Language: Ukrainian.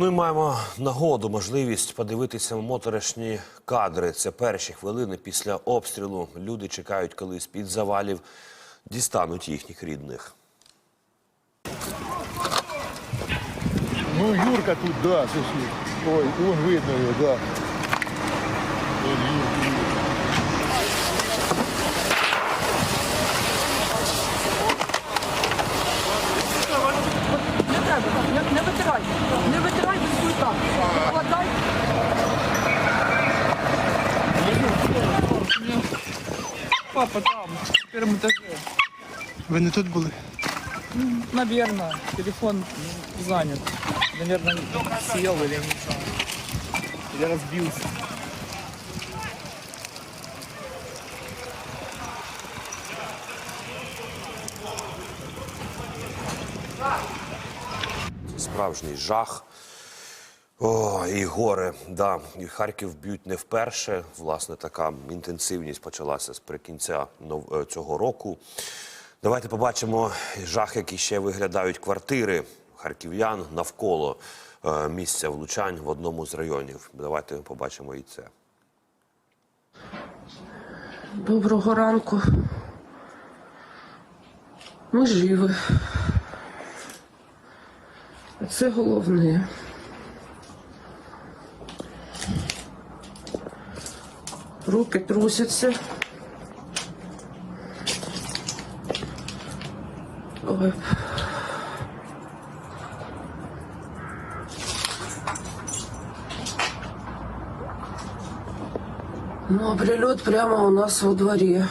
Ну і маємо нагоду, можливість подивитися моторошні кадри. Це перші хвилини після обстрілу. Люди чекають, коли з-під завалів дістануть їхніх рідних. Ну, Юрка тут, да, слушай. Ой, вон видно его, да. Не треба, не, не Папа там, в первом этаже. Ви не тут були? Наверное, телефон занят. Наверное, съел или не знаю. Или разбился. Справжній жах. О, і горе. Да. І Харків б'ють не вперше. Власне, така інтенсивність почалася з прикінця е, цього року. Давайте побачимо жах, які ще виглядають квартири харків'ян навколо е, місця влучань в одному з районів. Давайте побачимо і це. Доброго ранку. Ми живі. Це головне. Руки трусяться. Ой. Ну, а прилет прямо у нас во дворі.